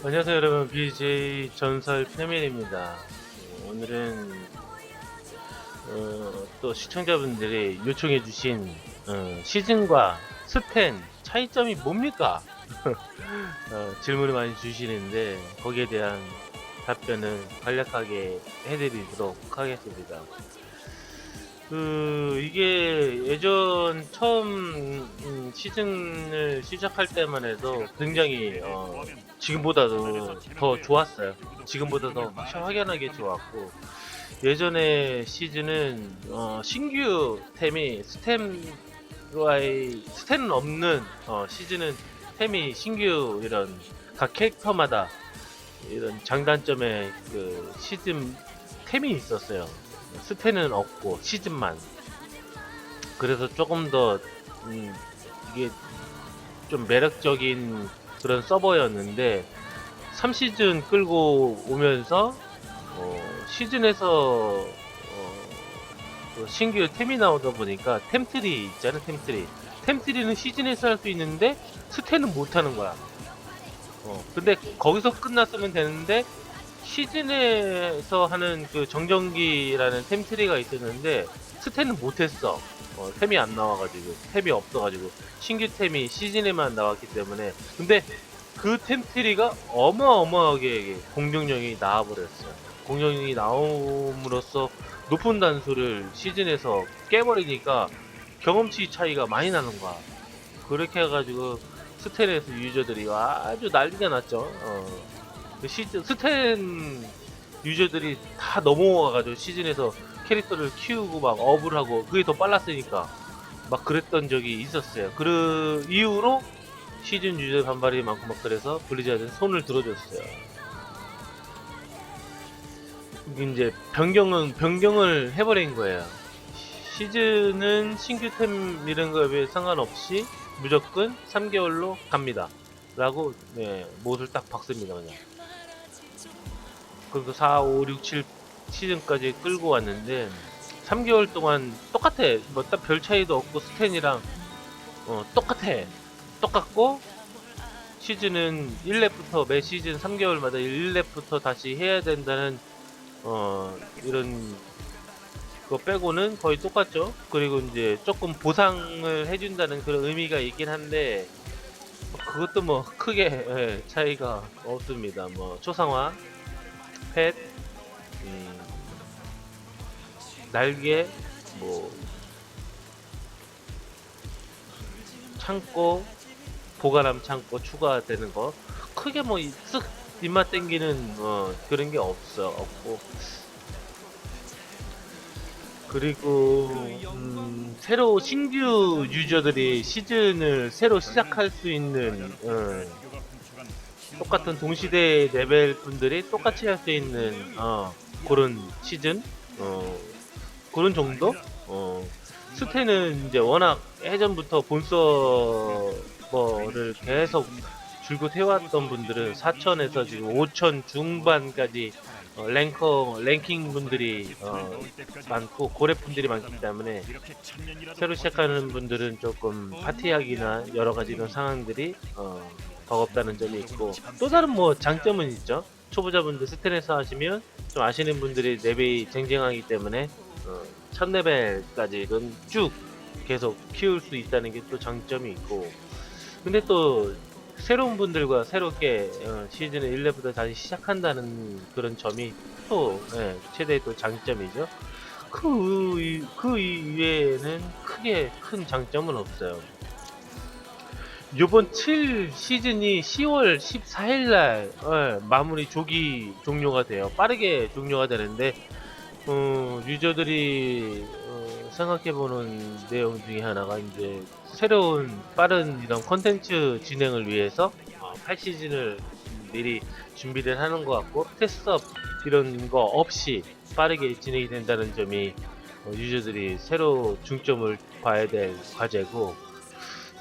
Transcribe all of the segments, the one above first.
안녕하세요 여러분 BJ 전설 패밀입니다 오늘은 어, 또 시청자분들이 요청해주신 어, 시즌과 스텐 차이점이 뭡니까? 어, 질문을 많이 주시는데 거기에 대한 답변을 간략하게 해드리도록 하겠습니다. 그 이게 예전 처음 음, 시즌을 시작할 때만 해도 굉장히 어, 지금보다도 더 좋았어요. 지금보다 더 확연하게 좋았고 예전에 시즌은 어, 신규 템이 스템과의 스템은 없는 어, 시즌은 템이 신규 이런 각 캐릭터마다 이런 장단점의 그 시즌 템이 있었어요. 스테는 없고 시즌만. 그래서 조금 더 음, 이게 좀 매력적인 그런 서버였는데 3시즌 끌고 오면서 어, 시즌에서 어, 그 신규 템이 나오다 보니까 템트리 있잖아 템트리 템트리는 시즌에서 할 수 있는데 스테는 못하는 거야 어, 근데 거기서 끝났으면 되는데 시즌에서 하는 그 정전기라는 템 트리가 있었는데 스테는 못했어. 어, 템이 안 나와가지고 템이 없어가지고 신규 템이 시즌에만 나왔기 때문에. 근데 그 템 트리가 어마어마하게 공격력이 나와버렸어요. 공격력이 나옴으로써 높은 단수를 시즌에서 깨버리니까 경험치 차이가 많이 나는 거야. 그렇게 해가지고 스텐에서 유저들이 아주 난리가 났죠. 어. 그 시즌 스텐 유저들이 다 넘어와가지고 시즌에서 캐릭터를 키우고 막 업을 하고 그게 더 빨랐으니까 막 그랬던 적이 있었어요. 그 이후로 시즌 유저 반발이 많고 막 그래서 블리자드는 손을 들어줬어요. 이제 변경은 변경을 해버린 거예요. 시즌은 신규템 이런 거에 상관없이 무조건 3개월로 갑니다. 라고 네, 못을 딱 박습니다 그냥. 그리고 4, 5, 6, 7 시즌까지 끌고 왔는데 3개월 동안 똑같아. 뭐딱별 차이도 없고 스탠이랑 어, 똑같아. 똑같고 시즌은 1렙부터 매 시즌 3개월마다 1렙부터 다시 해야 된다는 어, 이런 거 빼고는 거의 똑같죠. 그리고 이제 조금 보상을 해준다는 그런 의미가 있긴 한데 그것도 뭐 크게 예, 차이가 없습니다. 뭐 초상화 펫, 음, 날개, 뭐 창고, 보관함 창고 추가되는 거. 크게 뭐쓱 입맛 땡기는 어, 그런 게 없어 없고. 그리고 음, 새로 신규 유저들이 시즌을 새로 시작할 수 있는 어, 똑같은 동시대 레벨 분들이 똑같이 할 수 있는 어, 그런 시즌? 어, 그런 정도? 어, 스테는 이제 워낙 예전부터 본서버를 계속 줄곧 해왔던 분들은 4천에서 지금 5천 중반까지 어, 랭커 랭킹 분들이 어, 많고 고래 분들이 많기 때문에 새로 시작하는 분들은 조금 파티하기나 여러 가지 이런 상황들이 어, 버겁다는 점이 있고 또 다른 뭐 장점은 있죠. 초보자분들 스텐에서 하시면 좀 아시는 분들이 레벨이 쟁쟁하기 때문에 어, 1000레벨까지는 쭉 계속 키울 수 있다는 게 또 장점이 있고 근데 또 새로운 분들과 새롭게 어, 시즌을 1렙부터 다시 시작한다는 그런 점이 또 예, 최대의 또 장점이죠. 그, 이- 그 이외에는 크게 큰 장점은 없어요. 요번 7 시즌이 10월 14일날 어, 마무리 조기 종료가 돼요. 빠르게 종료가 되는데 어, 유저들이 어, 생각해보는 내용 중에 하나가 이제 새로운 빠른 이런 컨텐츠 진행을 위해서 어, 8시즌을 미리 준비를 하는 것 같고 테스트업 이런 거 없이 빠르게 진행이 된다는 점이 어, 유저들이 새로 중점을 봐야 될 과제고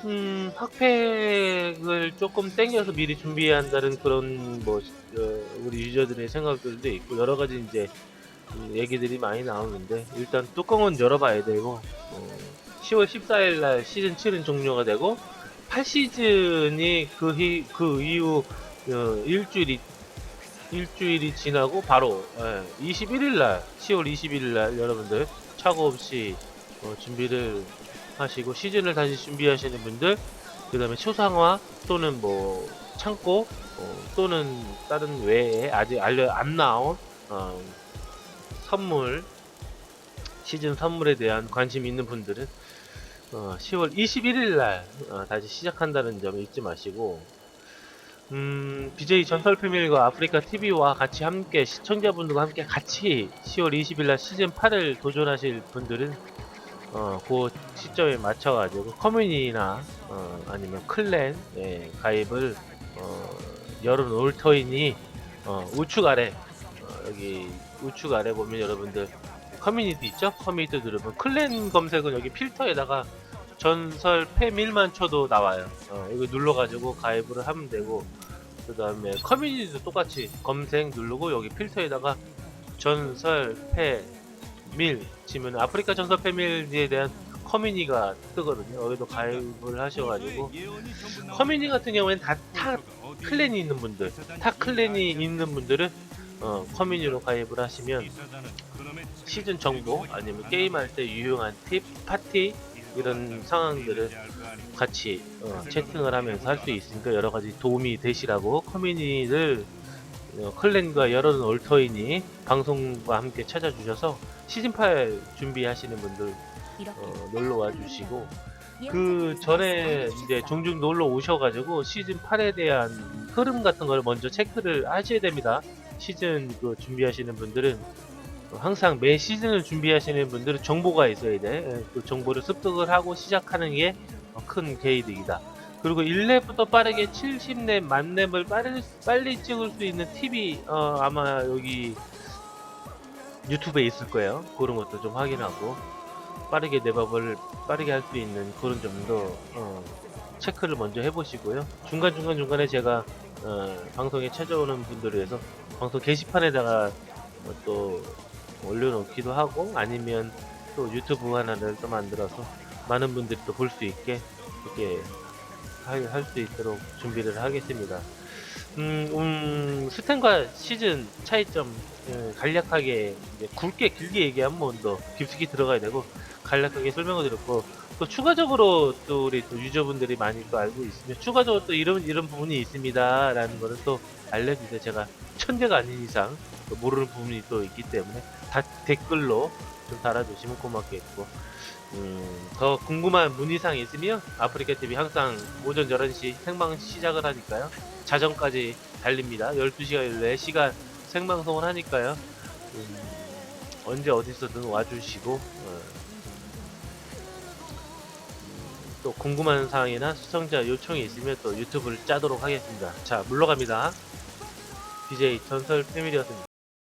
음, 핫팩을 조금 땡겨서 미리 준비해야 한다는 그런 뭐 어, 우리 유저들의 생각들도 있고 여러 가지 이제 음, 얘기들이 많이 나오는데 일단 뚜껑은 열어봐야 되고 어, 10월 14일 날 시즌 7은 종료가 되고 8시즌이 그, 희- 그 이후 어, 일주일이 일주일이 지나고 바로 21일 날 10월 21일 날 여러분들 착오 없이 어, 준비를 하시고 시즌을 다시 준비하시는 분들 그 다음에 초상화 또는 뭐 창고 어, 또는 다른 외에 아직 알려 안 나온 어, 선물 시즌 선물에 대한 관심 있는 분들은 어, 10월 21일 날 어, 다시 시작한다는 점 잊지 마시고 음, BJ 전설 패밀과 아프리카 TV와 같이 함께 시청자분들과 함께 같이 10월 20일 날 시즌 8을 도전하실 분들은 어, 그 시점에 맞춰가지고 커뮤니나 어, 아니면 클랜 예, 가입을 어, 열어놓을 터이니 어, 우측 아래 어, 여기 우측 아래 보면 여러분들 커뮤니티 있죠? 커뮤니티 누르면 클랜 검색은 여기 필터에다가 전설 패밀만 쳐도 나와요. 어, 이거 눌러가지고 가입을 하면 되고 그 다음에 커뮤니티도 똑같이 검색 누르고 여기 필터에다가 전설 패밀 치면 아프리카 전설 패밀에 대한 커뮤니가 뜨거든요. 여기도 가입을 하셔가지고 커뮤니 같은 경우에는 다 타 클랜이 있는 분들, 타 클랜이 있는 분들은 어, 커뮤니로 가입을 하시면 시즌 정보 아니면 게임할 때 유용한 팁, 파티 이런 상황들을 같이 어, 채팅을 하면서 할 수 있으니까 여러 가지 도움이 되시라고 커뮤니를 어, 클랜과 여러 얼터이니 방송과 함께 찾아주셔서 시즌 8 준비하시는 분들 어, 놀러 와 주시고 그 전에 이제 종종 놀러 오셔가지고 시즌 8에 대한 흐름 같은 걸 먼저 체크를 하셔야 됩니다. 시즌 그 준비하시는 분들은 항상 매 시즌을 준비하시는 분들은 정보가 있어야 돼. 예, 그 정보를 습득을 하고 시작하는 게 큰 게이득이다. 그리고 1렙부터 빠르게 70렙, 만렙을 빨리, 찍을 수 있는 팁이 어, 아마 여기 유튜브에 있을 거예요. 그런 것도 좀 확인하고 빠르게 랩업을 빠르게 할 수 있는 그런 점도 어, 체크를 먼저 해보시고요. 중간 중간 중간에 제가 어, 방송에 찾아오는 분들을 위해서 방송 게시판에다가 어, 또 올려놓기도 하고 아니면 또 유튜브 하나를 또 만들어서 많은 분들이 또 볼 수 있게 이렇게 할 수 있도록 준비를 하겠습니다. 음, 음, 스탠과 시즌 차이점 예, 간략하게 굵게 길게 얘기하면 뭐더 깊숙이 들어가야 되고 간략하게 설명을 드렸고 또 추가적으로 또 우리 또 유저분들이 많이 또 알고 있으면 추가적으로 또 이런 이런 부분이 있습니다라는 거를 또 알려주세요. 제가 천재가 아닌 이상 또 모르는 부분이 또 있기 때문에 다 댓글로 좀 달아주시면 고맙겠고 음, 더 궁금한 문의사항이 있으면 아프리카 TV 항상 오전 11시 생방 시작을 하니까요. 자정까지 달립니다. 12시간 내 시간 생방송을 하니까요. 음, 언제 어디서든 와주시고 어, 음, 또 궁금한 사항이나 시청자 요청이 있으면 또 유튜브를 짜도록 하겠습니다. 자 물러갑니다. BJ 전설 패밀리였습니다.